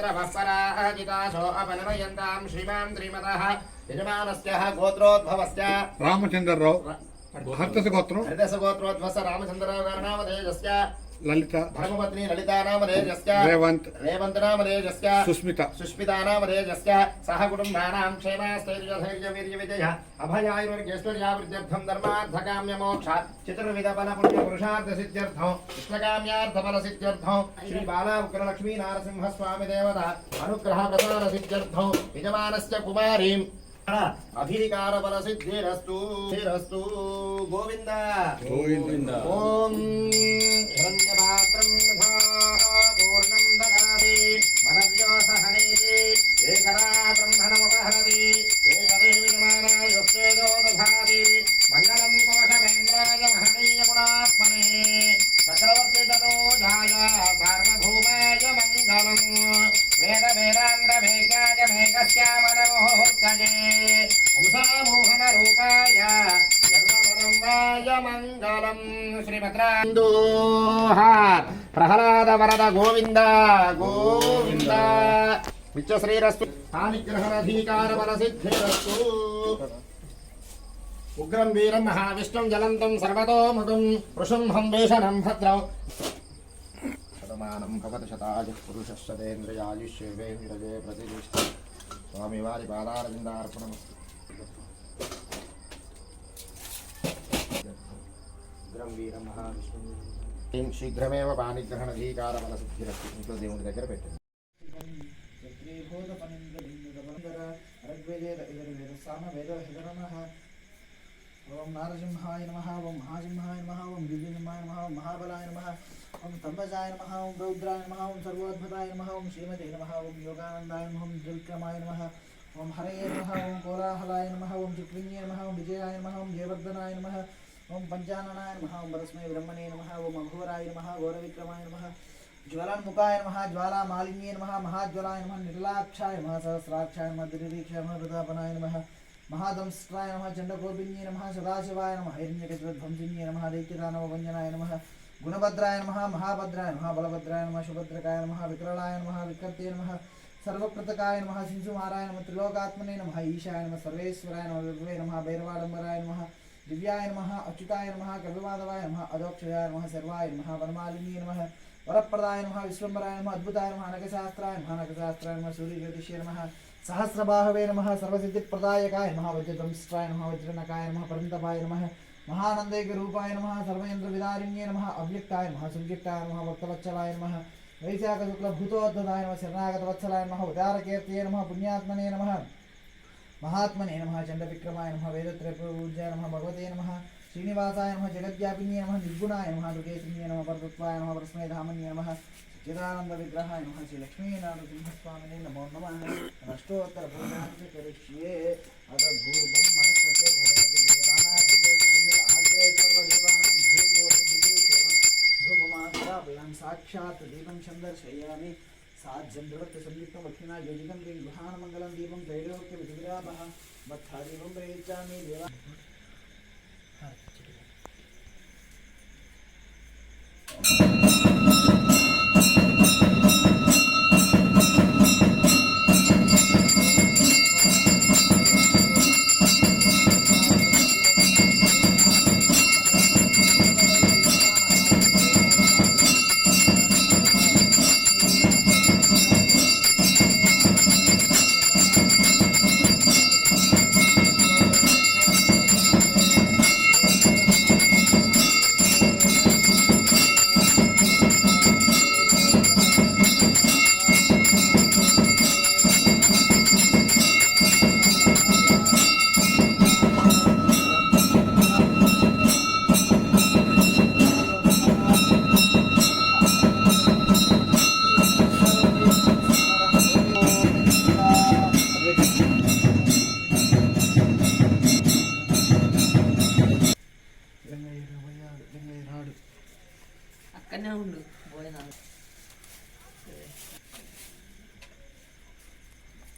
यत्र वः जितासो अपनमयन्ताम् श्रीमान् श्रीमतः यजमानस्यः गोत्रोद्भवस्य रामचन्द्रराव हर्तसगोत्रो हरिदसगोत्रोद्भवस्य रामचन्द्रराव नाम तेजस्य లలిత ధర్మపత్ని లలితానామరేజస్య రేవంత్. రేవంతనామరేజస్య సుస్మిత. సుస్మితానామరేజస్య సహ కుటుంబానాం క్షేమాస్థైర్యధైర్యవీర్యవిజయ అభయాయుర్గేశ్వర్యావృత్యర్థం ధర్మార్థకామ్యమోక్ష చతుర్విధఫలపుణ్యపురుషార్థసిద్ధ్యర్థం కృష్ణకామ్యార్థఫలసిద్ధ్యర్థం శ్రీ బాలా ఉగ్రలక్ష్మీ నారసింహస్వామి దేవత అనుగ్రహ ప్రసారసిద్ధ్యర్థం యజమానస్య కుమారీం. అధికార బల సిద్ధిరస్తు శిరస్తు గోవింద. గోవింద. ఓం హిరణ్యపాత్రం పూర్ణం దదాతి మనవ్యో సహనే ఏకదా బ్రహ్మణముపహరతి మంగళం కోశమేంద్రాయ మహనీయ గుణాత్మనే చక్రవర్తి తనోజాయ మంగళం వేద మేఘాయ మేఘశ్యామ హంసామోహనరూపాయ ఎల్లవరంగాయ మంగళం. శ్రీభద్రాందోహ ప్రహ్లాద వరద గోవింద. గోవింద. నిత్య శ్రీరస్తు స్థానిగ్రహణాధికార బల సిద్ధిరస్తు ఉగ్రం వీరం మహావిష్ణుం జలంతం సర్వతోముఖం వృషంహం వేషణం భద్రౌ. శతమానం భవతి శతాయ పురుష శతేంద్రయాయుష్యేంద్రజే ప్రతిష్ఠ స్వామివారి పాదారవిందార్పణమస్తు. ఉగ్రం వీరం మహావిష్ణువు శీఘ్రమేవ పాణిగ్రహణధీకారబలసిద్ధిరస్తి ఇంట్లో దేవుని దగ్గర పెట్టండి ఓం నారసింహాయ నమ ఓం మహాసింహాయ నమ ఓం దివ్యసింహాయ నమ ఓం మహాబలాయ నమ ఓం తంబజాయ నమ ఓం రౌద్రాయ నమ ఓం సర్వోద్భుతాయ నమ ఓం శ్రీమతే నమ ఓం యోగానందాయ నమ ఓం త్రివిక్రమాయ నమ ఓం హరయే నమ ఓం కోలాహలాయ నమ ఓం చిక్లింగే నమ ఓం విజయాయ నమ ఓం జయవర్ధనాయ నమ ओम पंचाननाय नमः, ओम परस्मै ब्रह्मणे नमः, ओम अघोराय नमः घोरविक्रमाय नमः, ज्वलन्मुखाय नमः, ज्वालामालिन्ये नमः, महाज्वलाय नमः, निर्लाक्षाय नमः, सहस्राक्षाय नमः दुर्वीक्षाय नमः प्रतापनाय नमः महादंष्ट्राय नमः चण्डगोपिन्ये नमः, सदाशिवाय नमः हिरण्यकश्यपध्वंसिन्ये नमः, दैत्यदानवभञ्जनाय नमः, गुणभद्राय नमः, महाभद्राय नमः, बलभद्राय नमः सुभद्रकाय नमः विकरणाय नमः विकृत्ये नमः, सर्वप्रतकाय नमः शिशुमाराय नमः, त्रिलोकात्मने नमः, ईशाय नमः, सर्वेश्वराय नमः, विभवे नमः, भैरवाडम्बराय नमः दिव्याय नमः, अच्युताय नमः कविमाधवाय नमः अदोक्षयाय नमः, सर्वाय नमः, वनमालिन्ये नमः, वरप्रदाय नमः विश्वम्बराय नमः, अद्भुताय नमः नगशास्त्राय नमः नगशास्त्राय नमः सूर्यज्योतिष्ये नमः, सहस्रबाहवे नमः, सर्वसिद्धिप्रदायकाय नमः वज्रदंष्ट्राय नमः, वज्रनकाय नमः परन्तपाय नमः, महानन्दैकरूपाय नमः, सर्वयन्त्रविदारिण्ये नमः, अव्यक्ताय नमः सुव्यक्ताय नमः भक्तवत्सलाय नमः, वैशाखशुक्लभूतोद्धताय नमः, शरणागतवत्सलाय नमः उदारकीर्तये नमः, पुण्यात्मने नमः। महात्मने नमः चण्डविक्रमाय नमः, वेदत्रयपूज्याय नमः, भगवते नमः, श्रीनिवासाय नमः, जगद्व्यापिन्ये नमः, निर्गुणाय नमः, दुर्गेशिन्ये नमः, परतत्वाय नमः, परस्मै धामन्ये नमः चिदानन्दविग्रहाय नमः श्रीलक्ष्मीनारसिंहस्वामिने नमो नमः। अष्टोत्तरपूजां च करिष्ये। अथ भूपं धूपमात्रापयां साक्षात् दीपं सन्दर्शयामि। साध्यं दृढत्व संयुक्तं दक्षिणा योजितं त्रिं गृहाणमङ्गलं दीपं त्रैलोक्यविधिविरामः मत्थादीपं प्रयुज्यामि देवा।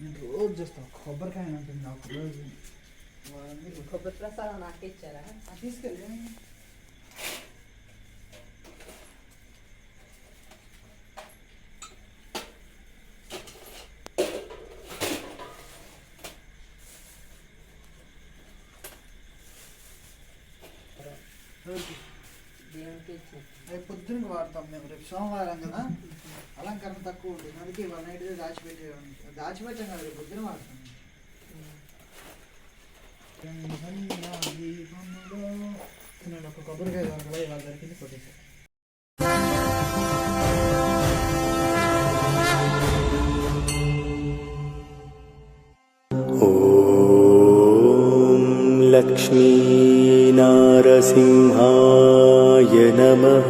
రోజు చేస్తాం కొబ్బరికాయ ఉంటుంది నాకు రోజు కొబ్బరి ప్రసాదం నాకే ఇచ్చారా తీసుకెళ్ళి రేపు పొద్దున వాడతాం మేము రేపు సోమవారం కదా అలంకరణ తక్కువ ఉంటుంది అందుకే వన్ నైట్ దాచిపెట్టే దాచిపెట్టాం కదా రేపు పొద్దున వాడతాం నేను ఒక కొబ్బరికాయ దొరకలే ఇవాళ దొరికింది కొట్టేసాను ॐ लक्ष्मीनारसिंहाय नमः